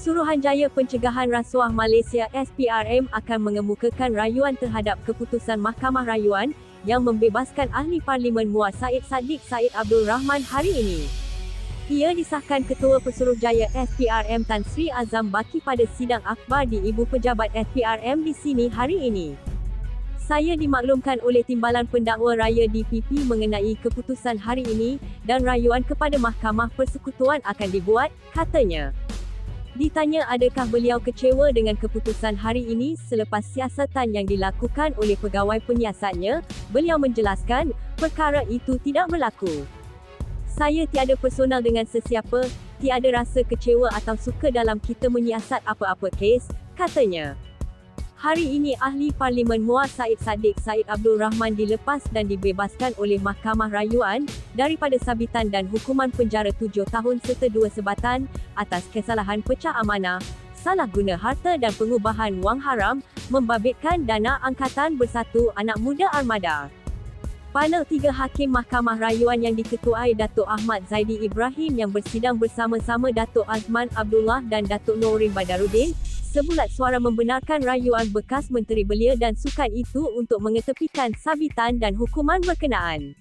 Suruhanjaya Pencegahan Rasuah Malaysia SPRM akan mengemukakan rayuan terhadap keputusan Mahkamah Rayuan yang membebaskan Ahli Parlimen Muar Said Saddiq Said Abdul Rahman hari ini. Ia disahkan Ketua Pesuruhjaya SPRM Tan Sri Azam Baki pada sidang akhbar di Ibu Pejabat SPRM di sini hari ini. Saya dimaklumkan oleh Timbalan Pendakwa Raya DPP mengenai keputusan hari ini dan rayuan kepada Mahkamah Persekutuan akan dibuat, katanya. Ditanya adakah beliau kecewa dengan keputusan hari ini selepas siasatan yang dilakukan oleh pegawai penyiasatnya, beliau menjelaskan, perkara itu tidak berlaku. Saya tiada personal dengan sesiapa, tiada rasa kecewa atau suka dalam kita menyiasat apa-apa kes, katanya. Hari ini Ahli Parlimen Muar Said Saddiq Said Abdul Rahman dilepas dan dibebaskan oleh Mahkamah Rayuan daripada sabitan dan hukuman penjara tujuh tahun serta dua sebatan atas kesalahan pecah amanah, salah guna harta dan pengubahan wang haram, membabitkan dana angkatan bersatu anak muda armada. Panel tiga hakim Mahkamah Rayuan yang diketuai Datuk Ahmad Zaidi Ibrahim yang bersidang bersama-sama Datuk Azman Abdullah dan Datuk Nourin Badaruddin sebulat suara membenarkan rayuan bekas Menteri Belia dan Sukan itu untuk mengetepikan sabitan dan hukuman berkenaan.